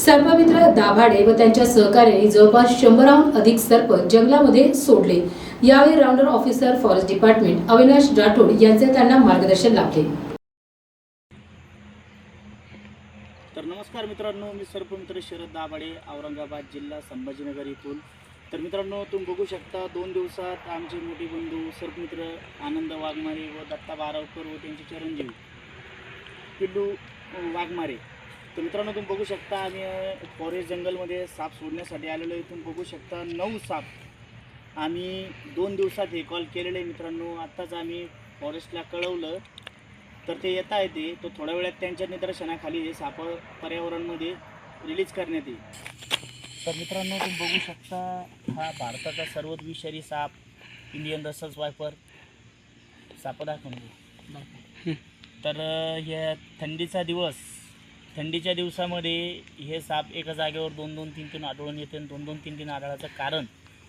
सर्पमित्र दाभाडे व त्यांच्या सहकार्यांनी जवळपास शंभराहून अधिक सर्प जंगलामध्ये सोडले. यावेळी rounder officer forest department Avinash Rathod यांचे त्यांना मार्गदर्शन लाभले. तर नमस्कार मित्रांनो मी सर्पमित्र शरद दाभाडे औरंगाबाद जिल्हा संभाजीनगर इथून. तर मित्रांनो तुम्ही बघू शकता दोन दिवसात आमचे मोठे बंधू सर्पमित्र आनंद वाघमारे व दत्ता बारावकर व त्यांचे चिरंजीव पिल्लू वाघमारे तर मित्रांनो तुम्ही बघू शकता आम्ही फॉरेस्ट जंगलमध्ये साप सोडण्यासाठी आलेलो आहे. तुम्ही बघू शकता नऊ साप आम्ही दोन दिवसात हे कॉल केलेले आहे मित्रांनो. आत्ताच आम्ही फॉरेस्टला कळवलं. तर ते येता येते तो. थोड्या वेळात त्यांच्या निदर्शनाखाली हे साप पर्यावरणमध्ये रिलीज करण्यात येईल. तर मित्रांनो तुम्ही बघू शकता हा भारताचा सर्वात विषारी साप इंडियन रसल्स वायपर साप दाखवून तर हे थंडीचा दिवस थंडीच्या दिवसामध्ये हे साप एका जागेवर दोन दोन तीन तीन आढळून येते आणि दोन दोन तीन तीन आढळाचं कारण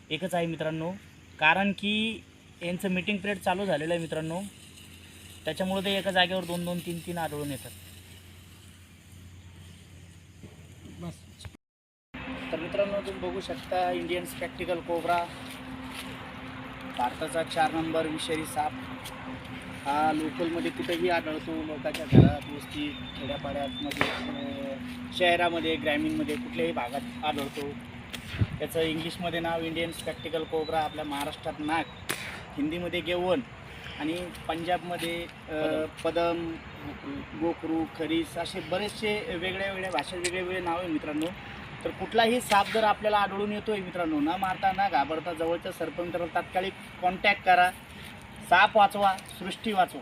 एकच आहे मित्रांनो. कारण की यांचं मीटिंग पिरियड चालू झालेलं आहे मित्रांनो. त्याच्यामुळे ते एका जागेवर दोन दोन तीन तीन आढळून येतात. तर मित्रांनो तुम्ही बघू शकता इंडियन स्पॅक्टिकल कोबरा भारताचा चार नंबर विषारी साप. हा लोकलमध्ये कुठेही आढळतो लोकांच्या घरात वस्ती खेड्यापाड्यामध्ये शहरामध्ये ग्रामीणमध्ये कुठल्याही भागात आढळतो. त्याचं इंग्लिशमध्ये नाव इंडियन स्पॅक्टिकल कोबरा आपल्या महाराष्ट्रात नाग हिंदीमध्ये गेवण आणि पंजाबमध्ये पदम गोखरू खरीस असे बरेचसे वेगळ्या वेगळ्या भाषेत वेगळे वेगळे नाव आहे मित्रांनो. तर कुठलाही साप जर आपल्याला आढळून येतो आहे मित्रांनो न मारता ना घाबरता जवळच्या सरपंचाला तात्कालिक कॉन्टॅक्ट करा. साप वाचवा सृष्टी वाचवा.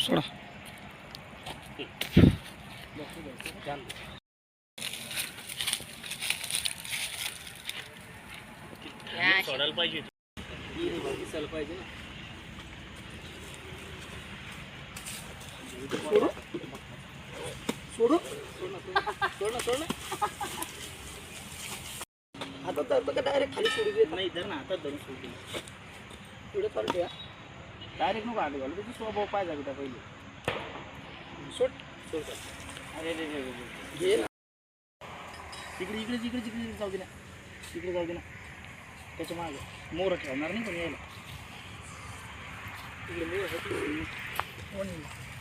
सोडा. सोडायला पाहिजे. पाहिजे सोडू? आता तर डायरेक्ट खाली सोडू देत नाही धर ना आता धरून सोडू पुढे चालते डायरेक्ट नको आलो घालू त्याची स्वभाव पाहिजे कुठं पहिले. सोड अरे रे रे. घे ना. इकडे इकडे इकडे इकडे जाऊ दे ना. इकडे जाऊ दे ना. त्याच्यामागे. मोर ठेवणार नाही पण यायला. इकडे मी होतो.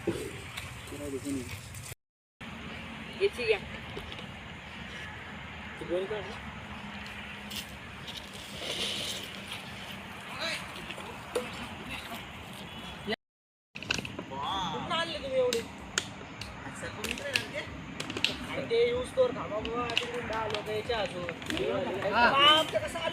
फिरायला दे कोणी. याची घ्या. दोन काढ ना. कुठनं आणले तुम्ही एवढे ते यूज कर. थांबा बाबा तिकडून दहा लोक यायच्या अजून?